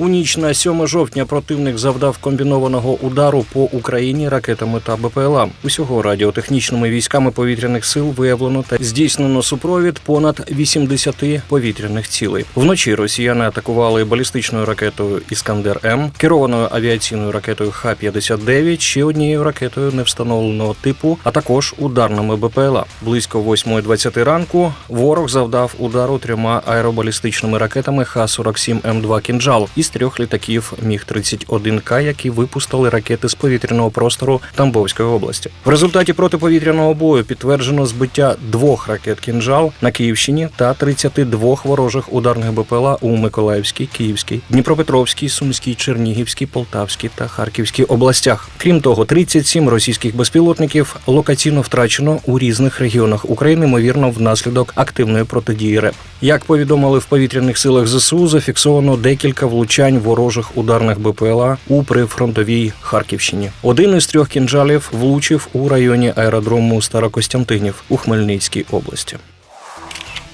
У ніч на 7 жовтня противник завдав комбінованого удару по Україні ракетами та БПЛА. Усього радіотехнічними військами повітряних сил виявлено та здійснено супровід понад 80 повітряних цілей. Вночі росіяни атакували балістичною ракетою Іскандер М, керованою авіаційною ракетою Х-59, ще однією ракетою невстановленого типу, а також ударними БПЛА. Близько 8.20 ранку ворог завдав удару трьома аеробалістичними ракетами Х-47 М2 «Кінжал» із трьох літаків Міг-31К, які випустили ракети з повітряного простору Тамбовської області. В результаті протиповітряного бою підтверджено збиття двох ракет «Кінжал» на Київщині та 32 ворожих ударних БПЛА у Миколаївській, Київській, Дніпропетровській, Сумській, Чернігівській, Полтавській та Харківській областях. Крім того, 37 російських безпілотників локаційно втрачено у різних регіонах України, ймовірно, внаслідок активної протидії РЕП. Як повідомили в повітряних силах ЗСУ, зафіксовано декілька влучань ворожих ударних БПЛА у прифронтовій Харківщині. Один із трьох кінжалів влучив у районі аеродрому Старокостянтинів у Хмельницькій області.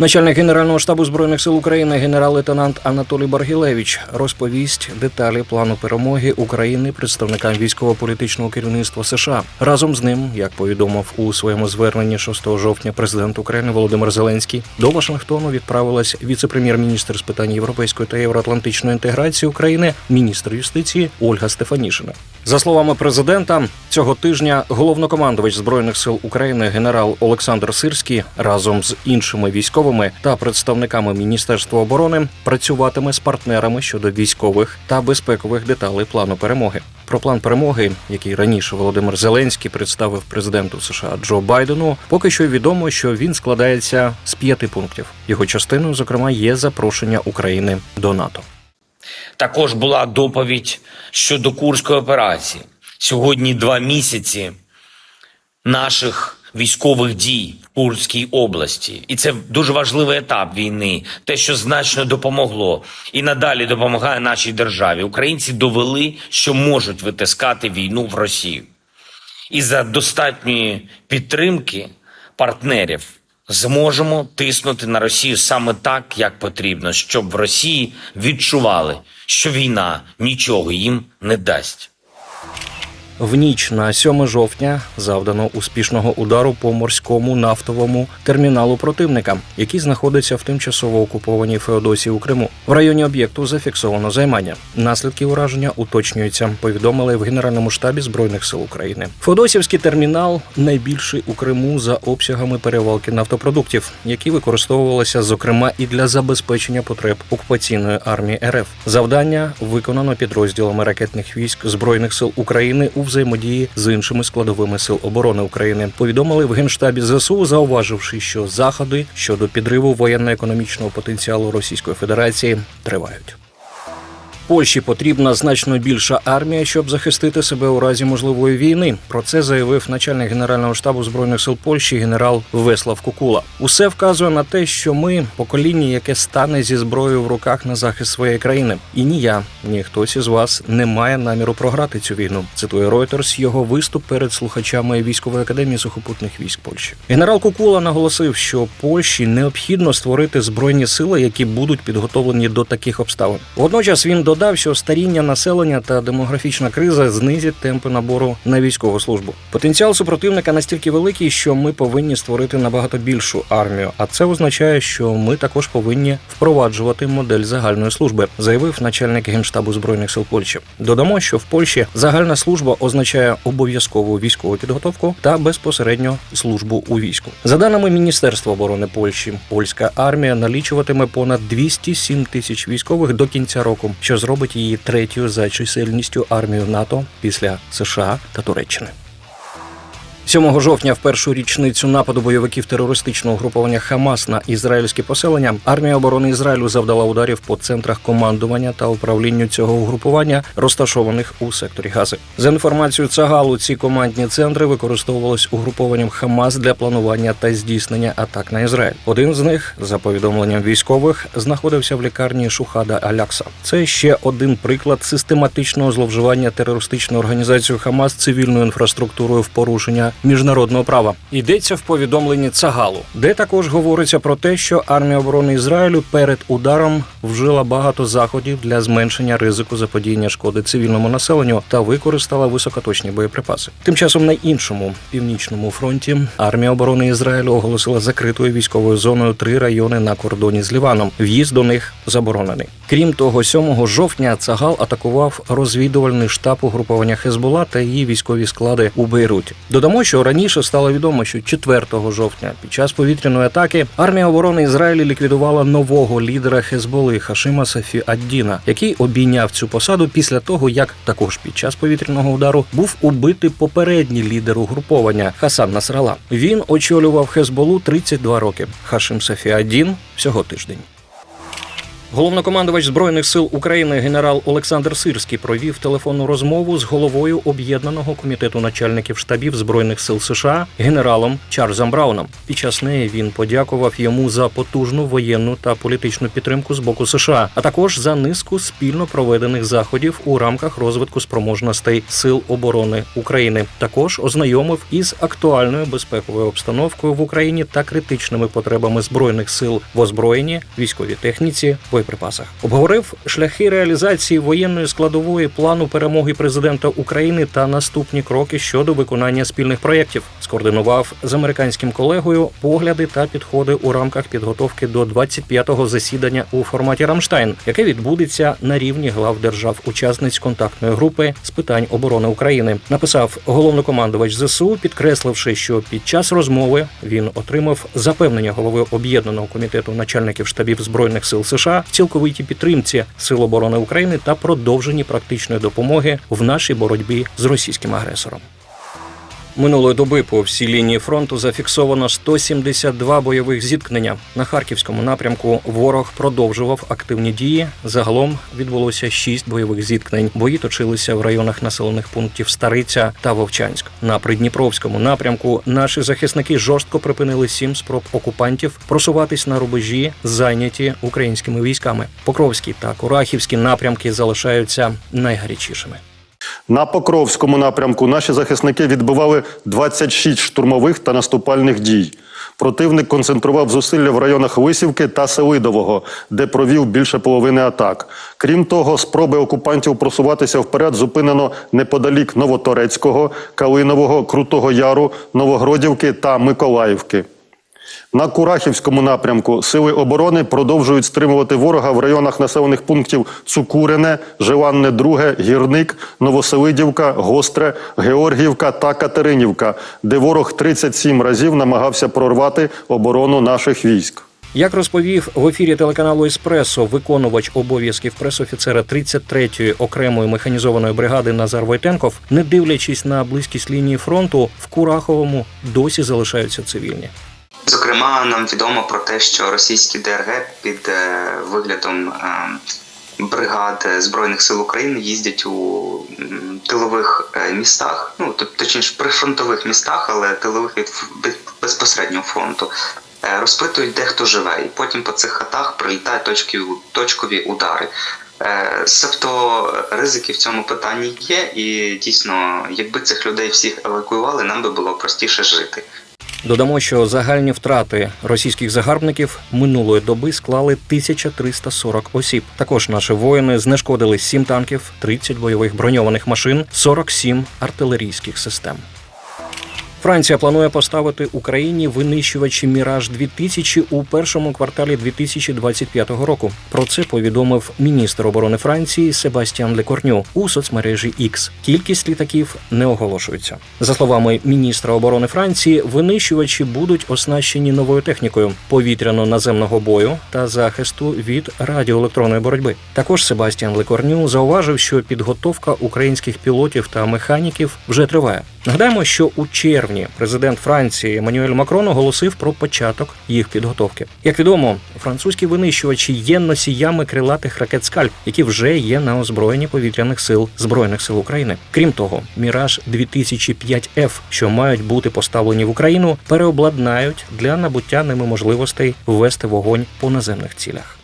Начальник Генерального штабу збройних сил України генерал-лейтенант Анатолій Баргілевич розповість деталі плану перемоги України представникам військово-політичного керівництва США. Разом з ним, як повідомив у своєму зверненні 6 жовтня президент України Володимир Зеленський, до Вашингтону відправилась віце-прем'єр-міністр з питань європейської та євроатлантичної інтеграції України, міністр юстиції Ольга Стефанішина. За словами президента, цього тижня головнокомандувач збройних сил України генерал Олександр Сирський разом з іншими військовими та представниками Міністерства оборони працюватиме з партнерами щодо військових та безпекових деталей плану перемоги. Про план перемоги, який раніше Володимир Зеленський представив президенту США Джо Байдену, поки що відомо, що він складається з п'яти пунктів. Його частиною, зокрема, є запрошення України до НАТО. Також була доповідь щодо Курської операції. Сьогодні два місяці наших військових дій в Курській області, і це дуже важливий етап війни, те, що значно допомогло і надалі допомагає нашій державі. Українці довели, що можуть витискати війну в Росію. І за достатньої підтримки партнерів зможемо тиснути на Росію саме так, як потрібно, щоб в Росії відчували, що війна нічого їм не дасть. В ніч на 7 жовтня завдано успішного удару по морському нафтовому терміналу противника, який знаходиться в тимчасово окупованій Феодосії у Криму. В районі об'єкту зафіксовано займання. Наслідки ураження уточнюються. Повідомили в Генеральному штабі збройних сил України. Феодосівський термінал найбільший у Криму за обсягами перевалки нафтопродуктів, які використовувалися зокрема і для забезпечення потреб окупаційної армії РФ. Завдання виконано підрозділами ракетних військ збройних сил України у взаємодії з іншими складовими сил оборони України. Повідомили в генштабі ЗСУ, зауваживши, що заходи щодо підриву воєнно-економічного потенціалу Російської Федерації тривають. Польщі потрібна значно більша армія, щоб захистити себе у разі можливої війни. Про це заявив начальник генерального штабу збройних сил Польщі генерал Веслав Кукула. Усе вказує на те, що ми покоління, яке стане зі зброєю в руках на захист своєї країни. І ні я, ні хтось із вас не має наміру програти цю війну. Цитує Reuters його виступ перед слухачами військової академії сухопутних військ Польщі. Генерал Кукула наголосив, що Польщі необхідно створити збройні сили, які будуть підготовлені до таких обставин. Водночас він додав, що старіння населення та демографічна криза знизять темпи набору на військову службу. Потенціал супротивника настільки великий, що ми повинні створити набагато більшу армію. А це означає, що ми також повинні впроваджувати модель загальної служби, заявив начальник генштабу збройних сил Польщі. Додамо, що в Польщі загальна служба означає обов'язкову військову підготовку та безпосередньо службу у війську. За даними Міністерства оборони Польщі, польська армія налічуватиме понад 207 тисяч військових до кінця року, що зробить її третьою за чисельністю армію НАТО після США та Туреччини. 7 жовтня, в першу річницю нападу бойовиків терористичного угруповання Хамас на ізраїльське поселення, армія оборони Ізраїлю завдала ударів по центрах командування та управлінню цього угрупування, розташованих у секторі Гази. За інформацією Цагалу, ці командні центри використовувались угрупованням Хамас для планування та здійснення атак на Ізраїль. Один з них, за повідомленням військових, знаходився в лікарні Шухада Алякса. Це ще один приклад систематичного зловживання терористичною організацією Хамас цивільною інфраструктурою в порушення міжнародного права. Йдеться в повідомленні Цагалу, де також говориться про те, що армія оборони Ізраїлю перед ударом вжила багато заходів для зменшення ризику заподіяння шкоди цивільному населенню та використала високоточні боєприпаси. Тим часом на іншому північному фронті армія оборони Ізраїлю оголосила закритою військовою зоною три райони на кордоні з Ліваном. В'їзд до них заборонений. Крім того, 7 жовтня Цагал атакував розвідувальний штаб угруповання Хезбула та її військові склади у Бейруті. Додамо, що раніше стало відомо, що 4 жовтня під час повітряної атаки армія оборони Ізраїлю ліквідувала нового лідера Хезболи Хашима Сафі Аддіна, який обійняв цю посаду після того, як також під час повітряного удару був убитий попередній лідер угруповання Хасан Насрала. Він очолював Хезболу 32 роки. Хашим Сафі Аддін всього тиждень. Головнокомандувач збройних сил України генерал Олександр Сирський провів телефонну розмову з головою об'єднаного комітету начальників штабів збройних сил США генералом Чарльзом Брауном. Під час неї він подякував йому за потужну воєнну та політичну підтримку з боку США, а також за низку спільно проведених заходів у рамках розвитку спроможностей сил оборони України. Також ознайомив із актуальною безпековою обстановкою в Україні та критичними потребами збройних сил в озброєнні, військовій техніці, боєприпасах. Обговорив шляхи реалізації воєнної складової плану перемоги президента України та наступні кроки щодо виконання спільних проєктів. Скоординував з американським колегою погляди та підходи у рамках підготовки до 25-го засідання у форматі Рамштайн, яке відбудеться на рівні глав держав-учасниць контактної групи з питань оборони України. Написав головнокомандувач ЗСУ, підкресливши, що під час розмови він отримав запевнення голови об'єднаного комітету начальників штабів збройних сил США в цілковитій підтримці Сил оборони України та продовженні практичної допомоги в нашій боротьбі з російським агресором. Минулої доби по всій лінії фронту зафіксовано 172 бойових зіткнення. На харківському напрямку ворог продовжував активні дії. Загалом відбулося 6 бойових зіткнень. Бої точилися в районах населених пунктів Стариця та Вовчанськ. На придніпровському напрямку наші захисники жорстко припинили сім спроб окупантів просуватись на рубежі, зайняті українськими військами. Покровський та Курахівські напрямки залишаються найгарячішими. На Покровському напрямку наші захисники відбивали 26 штурмових та наступальних дій. Противник концентрував зусилля в районах Висівки та Селидового, де провів більше половини атак. Крім того, спроби окупантів просуватися вперед зупинено неподалік Новоторецького, Калинового, Крутого Яру, Новогродівки та Миколаївки. На Курахівському напрямку сили оборони продовжують стримувати ворога в районах населених пунктів Цукурине, Желанне Друге, Гірник, Новоселидівка, Гостре, Георгіївка та Катеринівка, де ворог 37 разів намагався прорвати оборону наших військ. Як розповів в ефірі телеканалу Еспресо виконувач обов'язків пресофіцера 33-ї окремої механізованої бригади Назар Войтенков, не дивлячись на близькість лінії фронту, в Кураховому досі залишаються цивільні. Зокрема, нам відомо про те, що російські ДРГ під е, виглядом е, бригад Збройних сил України їздять у тилових е, містах, ну точніше прифронтових містах, але тилових від безпосереднього фронту. е, Розпитують, де хто живе, і потім по цих хатах прилітають точки, точкові удари. Себто ризики в цьому питанні є, і дійсно, якби цих людей всіх евакуювали, нам би було простіше жити. Додамо, що загальні втрати російських загарбників минулої доби склали 1340 осіб. Також наші воїни знешкодили 7 танків, 30 бойових броньованих машин, 47 артилерійських систем. Франція планує поставити Україні винищувачі Міраж 2000 у першому кварталі 2025 року. Про це повідомив міністр оборони Франції Себастьян Лекорню у соцмережі X. Кількість літаків не оголошується. За словами міністра оборони Франції, винищувачі будуть оснащені новою технікою повітряно-наземного бою та захисту від радіоелектронної боротьби. Також Себастьян Лекорню зауважив, що підготовка українських пілотів та механіків вже триває. Нагадаємо, що у червні президент Франції Еммануель Макрон оголосив про початок їх підготовки. Як відомо, французькі винищувачі є носіями крилатих ракет скальп, які вже є на озброєнні повітряних сил збройних сил України. Крім того, Міраж 2005 f що мають бути поставлені в Україну, переобладнають для набуття ними можливостей ввести вогонь по наземних цілях.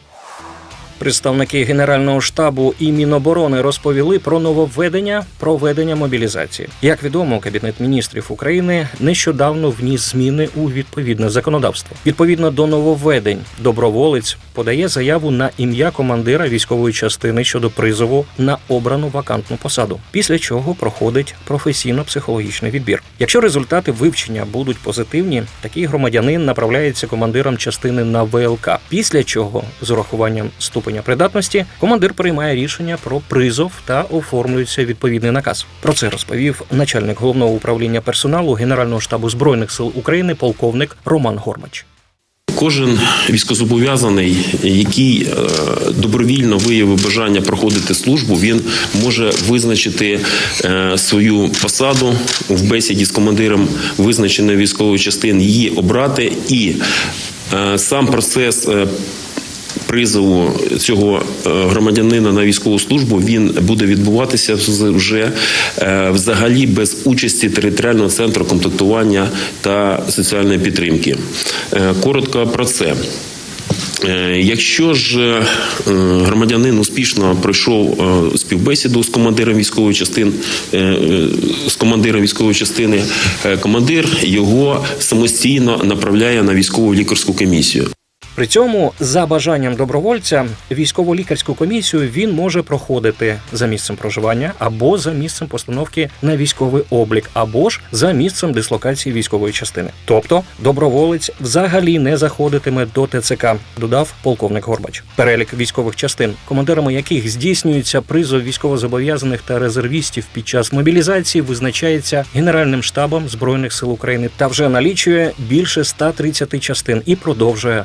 Представники Генерального штабу і Міноборони розповіли про нововведення проведення мобілізації. Як відомо, Кабінет міністрів України нещодавно вніс зміни у відповідне законодавство. Відповідно до нововведень, доброволець подає заяву на ім'я командира військової частини щодо призову на обрану вакантну посаду, після чого проходить професійно-психологічний відбір. Якщо результати вивчення будуть позитивні, такий громадянин направляється командиром частини на ВЛК. Після чого, з урахуванням ступеня придатності, командир приймає рішення про призов та оформлюється відповідний наказ. Про це розповів начальник головного управління персоналу Генерального штабу збройних сил України, полковник Роман Гормач. Кожен військозобов'язаний, який е, добровільно виявив бажання проходити службу, він може визначити е, свою посаду в бесіді з командиром визначеної військової частини, її обрати, і е, сам процес. Призову цього е, громадянина на військову службу він буде відбуватися вже е, взагалі без участі територіального центру комплектування та соціальної підтримки. Е, Коротко про це. Якщо ж громадянин успішно пройшов співбесіду з командиром військової частини, з командиром військової частини, командир його самостійно направляє на військову лікарську комісію. При цьому, за бажанням добровольця, військово-лікарську комісію він може проходити за місцем проживання або за місцем постановки на військовий облік, або ж за місцем дислокації військової частини. Тобто доброволець взагалі не заходитиме до ТЦК, додав полковник Горбач. Перелік військових частин, командирами яких здійснюється призов військовозобов'язаних та резервістів під час мобілізації, визначається Генеральним штабом збройних сил України та вже налічує більше 130 частин і продовжує